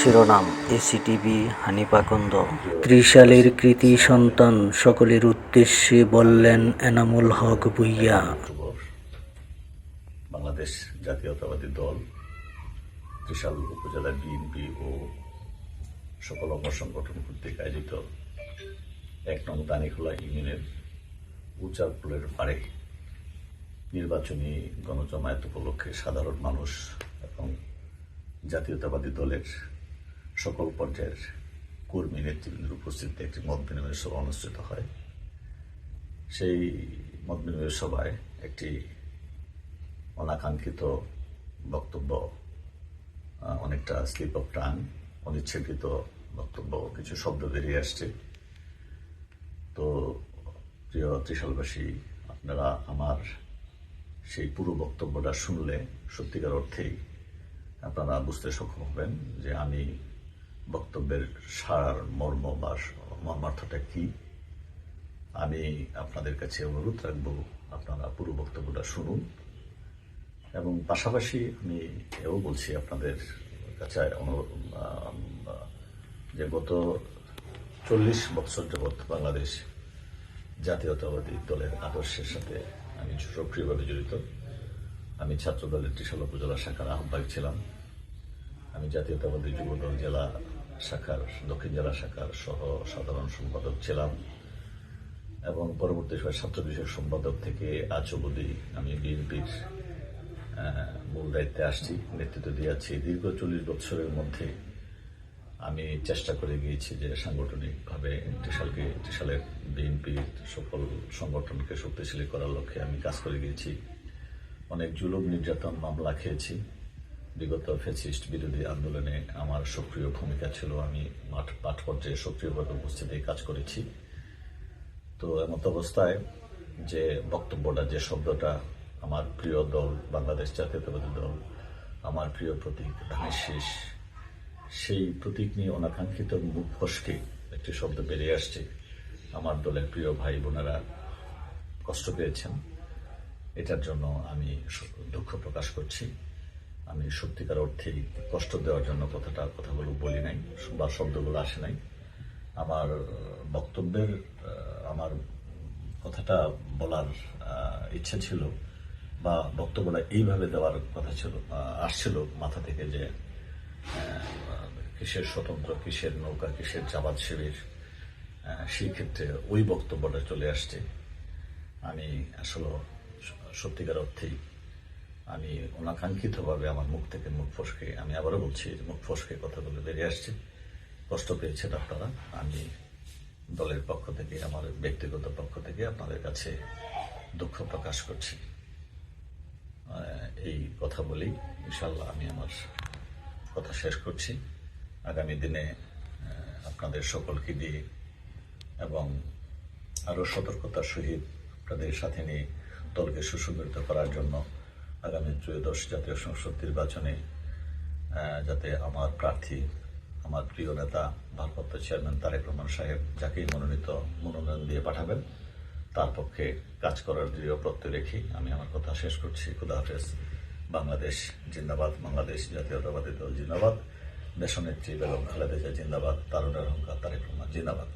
শিরোনাম এসিটিভি হানিপাকুন্দ ত্রিশালের কৃতি সন্তান সকলের উদ্দেশ্যে বললেন এনামুল হক ভুইয়া। বাংলাদেশ জাতীয়তাবাদী দল ত্রিশাল উপজেলা বিএনপি ও সকল অঙ্গ সংগঠন কর্তৃক আয়োজিত এক নং দানিখোলা ইউনিয়নের উচারপুলের পাড়ে নির্বাচনী গণজমায়েত উপলক্ষে সাধারণ মানুষ এবং জাতীয়তাবাদী দলের সকল পর্যায়ের কর্মী নেতৃবৃন্দের উপস্থিতিতে একটি মত বিনিময় সভা অনুষ্ঠিত হয়। সেই মত বিনিময় সভায় একটি অনাকাঙ্ক্ষিত বক্তব্য অনেকটা স্লিপ অফ টান, অনিচ্ছাকৃত বক্তব্য, কিছু শব্দ বেরিয়ে আসছে। তো প্রিয় ত্রিশালবাসী, আপনারা আমার সেই পুরো বক্তব্যটা শুনলে সত্যিকার অর্থেই আপনারা বুঝতে সক্ষম হবেন যে আমি বক্তব্যের সার, মর্ম বা মর্মার্থটা কী? আমি আপনাদের কাছে অনুরোধ রাখব, আপনারা পুরো বক্তব্যটা শুনুন। এবং পাশাপাশি আমি এও বলছি আপনাদের কাছে যে গত চল্লিশ বছর যাবৎ বাংলাদেশ জাতীয়তাবাদী দলের আদর্শের সাথে আমি সক্রিয়ভাবে জড়িত। আমি ছাত্র দলের ত্রিশাল উপজেলা শাখার আহ্বায়ক ছিলাম। আমি জাতীয়তাবাদী যুবদল জেলা শাখার, দক্ষিণ জেলা শাখার সহ সাধারণ সম্পাদক ছিলাম এবং পরবর্তী সময় ছাত্র বিষয়ক সম্পাদক থেকে আজ অবধি আমি বিএনপির মূল দায়িত্বে আসছি, নেতৃত্ব দিয়ে আছি দীর্ঘ চল্লিশ বছরের মধ্যে আমি চেষ্টা করে গিয়েছি যে সাংগঠনিকভাবে ত্রিশালকে ত্রিশালের বিএনপির সকল সংগঠনকে শক্তিশালী করার লক্ষ্যে আমি কাজ করে গিয়েছি। অনেক জুলুম, নির্যাতন, মামলা খেয়েছি। বিগত ফ্যাসিস্ট বিরোধী আন্দোলনে আমার সক্রিয় ভূমিকা ছিল। আমি মাঠ মাঠ পর্যায়ে সক্রিয়ভাবে উপস্থিতি কাজ করেছি। তো এমত অবস্থায় যে বক্তব্যটা, যে শব্দটা আমার প্রিয় দল, বাংলাদেশ জাতীয়তাবাদী দল, আমার প্রিয় প্রতীক ধানের শেষ, সেই প্রতীক নিয়ে অনাকাঙ্ক্ষিত মুখ ফসকে একটি শব্দ বেরিয়ে আসছে। আমার দলের প্রিয় ভাই বোনেরা কষ্ট পেয়েছেন। এটার জন্য আমি দুঃখ প্রকাশ করছি। আমি সত্যিকার অর্থেই কষ্ট দেওয়ার জন্য কথাটা কথাগুলো বলি নাই বা শব্দগুলো আসে নাই। আমার বক্তব্যের আমার কথাটা বলার ইচ্ছে ছিল বা বক্তব্যটা এইভাবে দেওয়ার কথা ছিল আসছিল মাথা থেকে যে কিসের স্বতন্ত্র, কিসের নৌকা, কিসের জামাত শিবির সেই ক্ষেত্রে ওই বক্তব্যটা চলে আসছে। আমি আসলে সত্যিকার অর্থেই আমি অনাকাঙ্ক্ষিতভাবে আমার মুখ থেকে মুখ ফসকে, আমি আবারও বলছি মুখ ফসকে কথাগুলো বেরিয়ে আসছে। কষ্ট পেয়েছেন আপনারা আমি দলের পক্ষ থেকে, আমার ব্যক্তিগত পক্ষ থেকে আপনাদের কাছে দুঃখ প্রকাশ করছি। এই কথা বলেই ইনশাল্লাহ আমি আমার কথা শেষ করছি। আগামী দিনে আপনাদের সকলকে দিয়ে এবং আরও সতর্কতার সহিত আপনাদের সাথে নিয়ে দলকে সুসংগঠিত করার জন্য আগামী ত্রয়োদশ জাতীয় সংসদ নির্বাচনে যাতে আমার প্রার্থী, আমার প্রিয় নেতা, ভারপ্রাপ্ত চেয়ারম্যান তারেক রহমান সাহেব যাকেই মনোনীত মনোনয়ন দিয়ে পাঠাবেন, তার পক্ষে কাজ করার দৃঢ় প্রত্যয় রেখে আমি আমার কথা শেষ করছি। খুদা হাফেজ। বাংলাদেশ জিন্দাবাদ, বাংলাদেশ জাতীয়তাবাদী দল জিন্দাবাদ। দেশনেত্রী বেগম খালেদা জিন্দাবাদ তারুণের অহংকার তারেক রহমান জিন্দাবাদ।